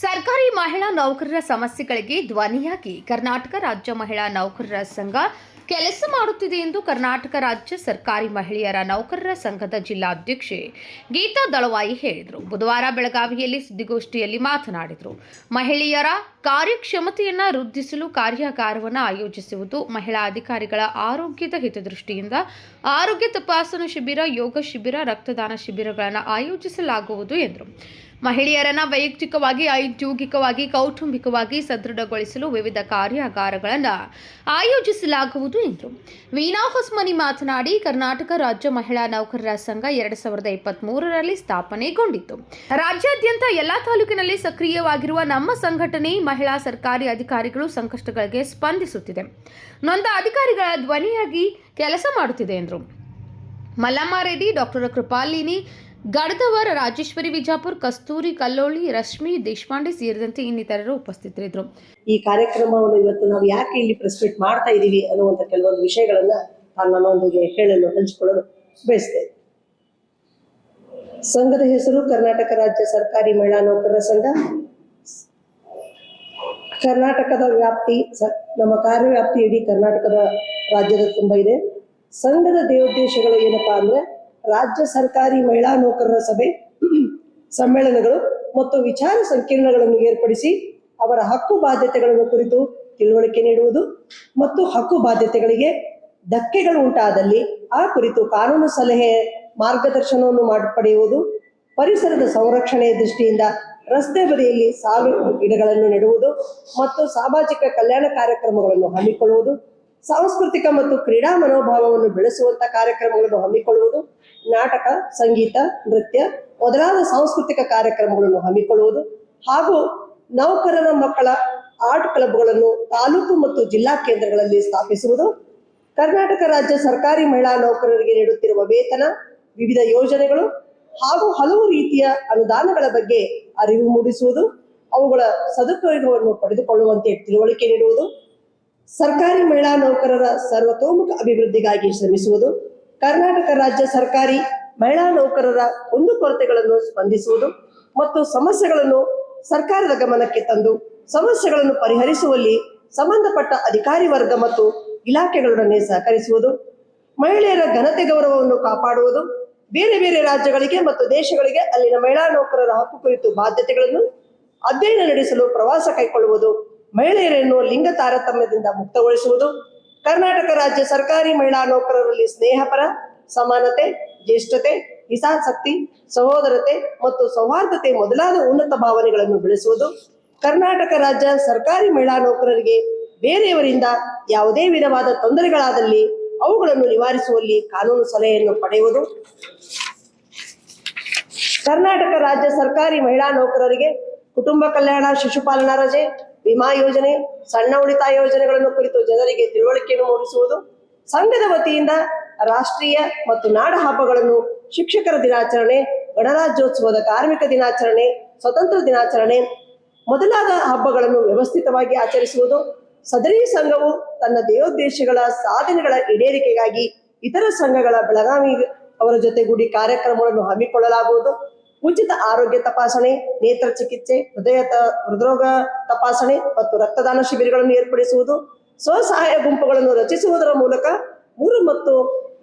ಸರ್ಕಾರಿ ಮಹಿಳಾ ನೌಕರರ ಸಮಸ್ಯೆಗಳಿಗೆ ಧ್ವನಿಯಾಗಿ ಕರ್ನಾಟಕ ರಾಜ್ಯ ಮಹಿಳಾ ನೌಕರರ ಸಂಘ ಕೆಲಸ ಮಾಡುತ್ತಿದೆ ಎಂದು ಕರ್ನಾಟಕ ರಾಜ್ಯ ಸರ್ಕಾರಿ ಮಹಿಳೆಯರ ನೌಕರರ ಸಂಘದ ಜಿಲ್ಲಾಧ್ಯಕ್ಷೆ ಗೀತಾ ದಳವಾಯಿ ಹೇಳಿದರು. ಬುಧವಾರ ಬೆಳಗಾವಿಯಲ್ಲಿ ಸುದ್ದಿಗೋಷ್ಠಿಯಲ್ಲಿ ಮಾತನಾಡಿದರು. ಮಹಿಳೆಯರ ಕಾರ್ಯಕ್ಷಮತೆಯನ್ನು ವೃದ್ಧಿಸಲು ಕಾರ್ಯಾಗಾರವನ್ನು ಆಯೋಜಿಸುವುದು ಮಹಿಳಾ ಅಧಿಕಾರಿಗಳ ಆರೋಗ್ಯದ ಹಿತದೃಷ್ಟಿಯಿಂದ ಆರೋಗ್ಯ ತಪಾಸಣಾ ಶಿಬಿರ, ಯೋಗ ಶಿಬಿರ, ರಕ್ತದಾನ ಶಿಬಿರಗಳನ್ನು ಆಯೋಜಿಸಲಾಗುವುದು ಎಂದರು. ಮಹಿಳೆಯರನ್ನ ವೈಯಕ್ತಿಕವಾಗಿ ಔದ್ಯೋಗಿಕವಾಗಿ ಕೌಟುಂಬಿಕವಾಗಿ ಸದೃಢಗೊಳಿಸಲು ವಿವಿಧ ಕಾರ್ಯಾಗಾರಗಳನ್ನು ಆಯೋಜಿಸಲಾಗುವುದು ಎಂದರು. ವೀಣಾ ಹೊಸ್ಮನಿ ಮಾತನಾಡಿ, ಕರ್ನಾಟಕ ರಾಜ್ಯ ಮಹಿಳಾ ನೌಕರರ ಸಂಘ ಎರಡು ಸಾವಿರದ ಇಪ್ಪತ್ತ್ ಮೂರರಲ್ಲಿ ಸ್ಥಾಪನೆಗೊಂಡಿತ್ತು. ರಾಜ್ಯಾದ್ಯಂತ ಎಲ್ಲಾ ತಾಲೂಕಿನಲ್ಲಿ ಸಕ್ರಿಯವಾಗಿರುವ ನಮ್ಮ ಸಂಘಟನೆ ಮಹಿಳಾ ಸರ್ಕಾರಿ ಅಧಿಕಾರಿಗಳು ಸಂಕಷ್ಟಗಳಿಗೆ ಸ್ಪಂದಿಸುತ್ತಿದೆ. ನೊಂದ ಅಧಿಕಾರಿಗಳ ಧ್ವನಿಯಾಗಿ ಕೆಲಸ ಮಾಡುತ್ತಿದೆ ಎಂದರು. ಮಲ್ಲಮ್ಮ ರೆಡ್ಡಿ, ಡಾಕ್ಟರ್ ಕೃಪಾಲಿನಿ ಗಡದವರ ರಾಜೇಶ್ವರಿ, ವಿಜಾಪುರ್, ಕಸ್ತೂರಿ, ಕಲ್ಲೋಳಿ, ರಶ್ಮಿ, ದೇಶಪಾಂಡೆ ಸೇರಿದಂತೆ ಇನ್ನಿತರರು ಉಪಸ್ಥಿತರಿದ್ರು ಈ ಕಾರ್ಯಕ್ರಮವನ್ನು ಇವತ್ತು ನಾವು ಯಾಕೆ ಇಲ್ಲಿ ಪ್ರೆಸ್ ಮಾಡ್ತಾ ಇದ್ದೀವಿ ಅನ್ನುವಂಥ ಕೆಲವೊಂದು ವಿಷಯಗಳನ್ನ ನಾನು ಹೇಳಲು, ಹಂಚಿಕೊಳ್ಳಲು ಬಯಸ್ತೇನೆ. ಸಂಘದ ಹೆಸರು ಕರ್ನಾಟಕ ರಾಜ್ಯ ಸರ್ಕಾರಿ ಮಹಿಳಾ ನೌಕರರ ಸಂಘ. ಕರ್ನಾಟಕದ ವ್ಯಾಪ್ತಿ ನಮ್ಮ ಕಾರ್ಯವ್ಯಾಪ್ತಿ ಇಡೀ ಕರ್ನಾಟಕದ ರಾಜ್ಯದ ತುಂಬ ಇದೆ. ಸಂಘದ ದೇವೋದ್ದೇಶಗಳು ಏನಪ್ಪಾ ಅಂದ್ರೆ ರಾಜ್ಯ ಸರ್ಕಾರಿ ಮಹಿಳಾ ನೌಕರರ ಸಭೆ, ಸಮ್ಮೇಳನಗಳು ಮತ್ತು ವಿಚಾರ ಸಂಕಿರಣಗಳನ್ನು ಏರ್ಪಡಿಸಿ ಅವರ ಹಕ್ಕು ಬಾಧ್ಯತೆಗಳನ್ನು ಕುರಿತು ತಿಳುವಳಿಕೆ ನೀಡುವುದು ಮತ್ತು ಹಕ್ಕು ಬಾಧ್ಯತೆಗಳಿಗೆ ಧಕ್ಕೆಗಳು ಉಂಟಾದಲ್ಲಿ ಆ ಕುರಿತು ಕಾನೂನು ಸಲಹೆ ಮಾರ್ಗದರ್ಶನವನ್ನು ಮಾಡಿ, ಪಡೆಯುವುದು, ಪರಿಸರದ ಸಂರಕ್ಷಣೆಯ ದೃಷ್ಟಿಯಿಂದ ರಸ್ತೆ ಬದಿಯಲ್ಲಿ ಸಾವಿರ ಗಿಡಗಳನ್ನು ನೆಡುವುದು ಮತ್ತು ಸಾಮಾಜಿಕ ಕಲ್ಯಾಣ ಕಾರ್ಯಕ್ರಮಗಳನ್ನು ಹಮ್ಮಿಕೊಳ್ಳುವುದು ಸಾಂಸ್ಕೃತಿಕ ಮತ್ತು ಕ್ರೀಡಾ ಮನೋಭಾವವನ್ನು ಬೆಳೆಸುವಂತ ಕಾರ್ಯಕ್ರಮಗಳನ್ನು ಹಮ್ಮಿಕೊಳ್ಳುವುದು, ನಾಟಕ, ಸಂಗೀತ, ನೃತ್ಯ ಮೊದಲಾದ ಸಾಂಸ್ಕೃತಿಕ ಕಾರ್ಯಕ್ರಮಗಳನ್ನು ಹಮ್ಮಿಕೊಳ್ಳುವುದು ಹಾಗೂ ನೌಕರರ ಮಕ್ಕಳ ಆರ್ಟ್ ಕ್ಲಬ್ಗಳನ್ನು ತಾಲೂಕು ಮತ್ತು ಜಿಲ್ಲಾ ಕೇಂದ್ರಗಳಲ್ಲಿ ಸ್ಥಾಪಿಸುವುದು, ಕರ್ನಾಟಕ ರಾಜ್ಯ ಸರ್ಕಾರಿ ಮಹಿಳಾ ನೌಕರರಿಗೆ ನೀಡುತ್ತಿರುವ ವೇತನ, ವಿವಿಧ ಯೋಜನೆಗಳು ಹಾಗೂ ಹಲವು ರೀತಿಯ ಅನುದಾನಗಳ ಬಗ್ಗೆ ಅರಿವು ಮೂಡಿಸುವುದು, ಅವುಗಳ ಸದುಪಯೋಗವನ್ನು ಪಡೆದುಕೊಳ್ಳುವಂತೆ ತಿಳುವಳಿಕೆ ನೀಡುವುದು ಸರ್ಕಾರಿ ಮಹಿಳಾ ನೌಕರರ ಸರ್ವತೋಮುಖ ಅಭಿವೃದ್ಧಿಗಾಗಿ ಶ್ರಮಿಸುವುದು, ಕರ್ನಾಟಕ ರಾಜ್ಯ ಸರ್ಕಾರಿ ಮಹಿಳಾ ನೌಕರರ ಕುಂದುಕೊರತೆಗಳನ್ನು ಸ್ಪಂದಿಸುವುದು ಮತ್ತು ಸಮಸ್ಯೆಗಳನ್ನು ಸರ್ಕಾರದ ಗಮನಕ್ಕೆ ತಂದು ಸಮಸ್ಯೆಗಳನ್ನು ಪರಿಹರಿಸುವಲ್ಲಿ ಸಂಬಂಧಪಟ್ಟ ಅಧಿಕಾರಿ ವರ್ಗ ಮತ್ತು ಇಲಾಖೆಗಳೊಡನೆ ಸಹಕರಿಸುವುದು, ಮಹಿಳೆಯರ ಘನತೆ ಗೌರವವನ್ನು ಕಾಪಾಡುವುದು, ಬೇರೆ ಬೇರೆ ರಾಜ್ಯಗಳಿಗೆ ಮತ್ತು ದೇಶಗಳಿಗೆ ಅಲ್ಲಿನ ಮಹಿಳಾ ನೌಕರರ ಹಕ್ಕು ಕುರಿತು ಬಾಧ್ಯತೆಗಳನ್ನು ಅಧ್ಯಯನ ನಡೆಸಲು ಪ್ರವಾಸ ಕೈಗೊಳ್ಳುವುದು ಮಹಿಳೆಯರನ್ನು ಲಿಂಗ ತಾರತಮ್ಯದಿಂದ ಮುಕ್ತಗೊಳಿಸುವುದು, ಕರ್ನಾಟಕ ರಾಜ್ಯ ಸರ್ಕಾರಿ ಮಹಿಳಾ ನೌಕರರಲ್ಲಿ ಸ್ನೇಹಪರ, ಸಮಾನತೆ ಜ್ಯೇಷ್ಠತೆ ಹಿತಾಸಕ್ತಿ, ಸಹೋದರತೆ ಮತ್ತು ಸೌಹಾರ್ದತೆ ಮೊದಲಾದ ಉನ್ನತ ಭಾವನೆಗಳನ್ನು ಬೆಳೆಸುವುದು, ಕರ್ನಾಟಕ ರಾಜ್ಯ ಸರ್ಕಾರಿ ಮಹಿಳಾ ನೌಕರರಿಗೆ ಬೇರೆಯವರಿಂದ ಯಾವುದೇ ವಿಧವಾದ ತೊಂದರೆಗಳಾದಲ್ಲಿ ಅವುಗಳನ್ನು ನಿವಾರಿಸುವಲ್ಲಿ ಕಾನೂನು ಸಲಹೆಯನ್ನು ಪಡೆಯುವುದು, ಕರ್ನಾಟಕ ರಾಜ್ಯ ಸರ್ಕಾರಿ ಮಹಿಳಾ ನೌಕರರಿಗೆ ಕುಟುಂಬ ಕಲ್ಯಾಣ, ಶಿಶುಪಾಲನಾ ರಜೆ ವಿಮಾ ಯೋಜನೆ, ಸಣ್ಣ ಉಳಿತಾಯ ಯೋಜನೆಗಳನ್ನು ಕುರಿತು ಜನರಿಗೆ ತಿಳುವಳಿಕೆಯನ್ನು ಮೂಡಿಸುವುದು, ಸಂಘದ ವತಿಯಿಂದ ರಾಷ್ಟ್ರೀಯ ಮತ್ತು ನಾಡ ಹಬ್ಬಗಳನ್ನು ಶಿಕ್ಷಕರ ದಿನಾಚರಣೆ, ಗಣರಾಜ್ಯೋತ್ಸವದ ಕಾರ್ಮಿಕ ದಿನಾಚರಣೆ, ಸ್ವತಂತ್ರ ದಿನಾಚರಣೆ, ಮೊದಲಾದ ಹಬ್ಬಗಳನ್ನು ವ್ಯವಸ್ಥಿತವಾಗಿ ಆಚರಿಸುವುದು, ಸದರಿ ಸಂಘವು ತನ್ನ ದೇವೋದ್ದೇಶಗಳ ಸಾಧನೆಗಳ ಈಡೇರಿಕೆಗಾಗಿ ಇತರ ಸಂಘಗಳ ಬೆಳಗಾವಿ ಅವರ ಜೊತೆಗೂಡಿ ಕಾರ್ಯಕ್ರಮಗಳನ್ನು ಹಮ್ಮಿಕೊಳ್ಳಲಾಗುವುದು. ಉಚಿತ ಆರೋಗ್ಯ ತಪಾಸಣೆ, ನೇತ್ರ ಚಿಕಿತ್ಸೆ, ಹೃದಯ ಹೃದ್ರೋಗ ತಪಾಸಣೆ ಮತ್ತು ರಕ್ತದಾನ ಶಿಬಿರಗಳನ್ನು ಏರ್ಪಡಿಸುವುದು, ಸ್ವಸಹಾಯ ಗುಂಪುಗಳನ್ನು ರಚಿಸುವುದರ ಮೂಲಕ ಮೂರು ಮತ್ತು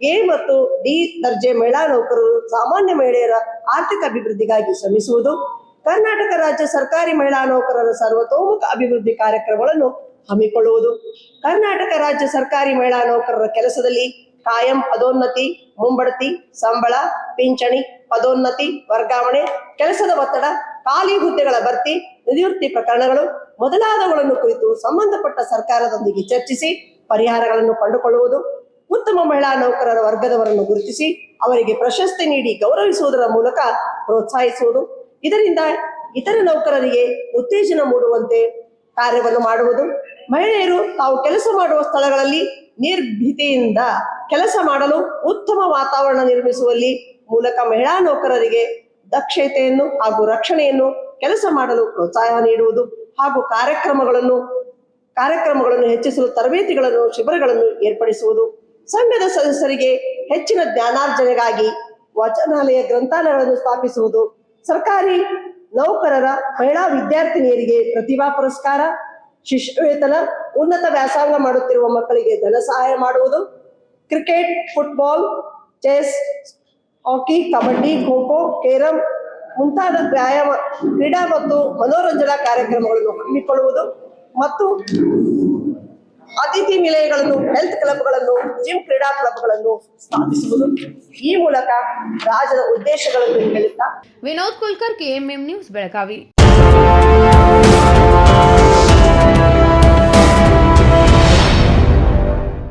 ಎ ಮತ್ತು ಡಿ ದರ್ಜೆ ಮಹಿಳಾ ನೌಕರರು, ಸಾಮಾನ್ಯ ಮಹಿಳೆಯರ ಆರ್ಥಿಕ ಅಭಿವೃದ್ಧಿಗಾಗಿ ಶ್ರಮಿಸುವುದು, ಕರ್ನಾಟಕ ರಾಜ್ಯ ಸರ್ಕಾರಿ ಮಹಿಳಾ ನೌಕರರ ಸರ್ವತೋಮುಖ ಅಭಿವೃದ್ಧಿ ಕಾರ್ಯಕ್ರಮಗಳನ್ನು ಹಮ್ಮಿಕೊಳ್ಳುವುದು, ಕರ್ನಾಟಕ ರಾಜ್ಯ ಸರ್ಕಾರಿ ಮಹಿಳಾ ನೌಕರರ ಕೆಲಸದಲ್ಲಿ ಕಾಯಂ ಪದೋನ್ನತಿ, ಮುಂಬಡ್ತಿ, ಸಂಬಳ, ಪಿಂಚಣಿ ಪದೋನ್ನತಿ, ವರ್ಗಾವಣೆ, ಕೆಲಸದ ಒತ್ತಡ, ಖಾಲಿ ಹುದ್ದೆಗಳ ಭರ್ತಿ, ನಿವೃತ್ತಿ ಪ್ರಕರಣಗಳು ಮೊದಲಾದವುಗಳನ್ನು ಕುರಿತು ಸಂಬಂಧಪಟ್ಟ ಸರ್ಕಾರದೊಂದಿಗೆ ಚರ್ಚಿಸಿ ಪರಿಹಾರಗಳನ್ನು ಕಂಡುಕೊಳ್ಳುವುದು, ಉತ್ತಮ ಮಹಿಳಾ ನೌಕರರ ವರ್ಗದವರನ್ನು ಗುರುತಿಸಿ ಅವರಿಗೆ ಪ್ರಶಸ್ತಿ ನೀಡಿ ಗೌರವಿಸುವುದರ ಮೂಲಕ ಪ್ರೋತ್ಸಾಹಿಸುವುದು. ಇದರಿಂದ ಇತರ ನೌಕರರಿಗೆ ಉತ್ತೇಜನ ಮೂಡುವಂತೆ ಕಾರ್ಯವನ್ನು ಮಾಡುವುದು. ಮಹಿಳೆಯರು ತಾವು ಕೆಲಸ ಮಾಡುವ ಸ್ಥಳಗಳಲ್ಲಿ ನಿರ್ಭೀತಿಯಿಂದ ಕೆಲಸ ಮಾಡಲು ಉತ್ತಮ ವಾತಾವರಣ ನಿರ್ಮಿಸುವಲ್ಲಿ ಮೂಲಕ ಮಹಿಳಾ ನೌಕರರಿಗೆ ದಕ್ಷತೆಯನ್ನು ಹಾಗೂ ರಕ್ಷಣೆಯನ್ನು ಕೆಲಸ ಮಾಡಲು ಪ್ರೋತ್ಸಾಹ ನೀಡುವುದು ಹಾಗೂ ಕಾರ್ಯಕ್ರಮಗಳನ್ನು ಕಾರ್ಯಕ್ರಮಗಳನ್ನು ಹೆಚ್ಚಿಸಲು ತರಬೇತಿಗಳನ್ನು, ಶಿಬಿರಗಳನ್ನು ಏರ್ಪಡಿಸುವುದು. ಸಂಘದ ಸದಸ್ಯರಿಗೆ ಹೆಚ್ಚಿನ ಜ್ಞಾನಾರ್ಜನೆಗಾಗಿ ವಚನಾಲಯ ಗ್ರಂಥಾಲಯಗಳನ್ನು ಸ್ಥಾಪಿಸುವುದು. ಸರ್ಕಾರಿ ನೌಕರರ, ಮಹಿಳಾ ವಿದ್ಯಾರ್ಥಿನಿಯರಿಗೆ ಪ್ರತಿಭಾ ಪುರಸ್ಕಾರ ಶಿಷ್ಯವೇತನ ಉನ್ನತ ವ್ಯಾಸಂಗ ಮಾಡುತ್ತಿರುವ ಮಕ್ಕಳಿಗೆ ಧನ ಸಹಾಯ ಮಾಡುವುದು. Cricket, football, chess hockey, kabaddi kho kho carrom ಮುಂತಾದ ವ್ಯಾಯಾಮ, ಕ್ರೀಡಾ ಮತ್ತು ಮನೋರಂಜನಾ ಕಾರ್ಯಕ್ರಮಗಳನ್ನು ಹಮ್ಮಿಕೊಳ್ಳುವುದು ಮತ್ತು ಅತಿಥಿ ನಿಲಯಗಳನ್ನು ಹೆಲ್ತ್ ಕ್ಲಬ್ಗಳನ್ನು ಜಿಮ್ ಕ್ರೀಡಾ ಕ್ಲಬ್ಗಳನ್ನು ಸ್ಥಾಪಿಸುವುದು. ಈ ಮೂಲಕ ರಾಜ್ಯದ ಉದ್ದೇಶಗಳನ್ನು ಹೇಳುತ್ತಾ ವಿನೋದ್ ಕುಲ್ಕರ್ ಕೆಎಂಎಂ ನ್ಯೂಸ್, ಬೆಳಗಾವಿ.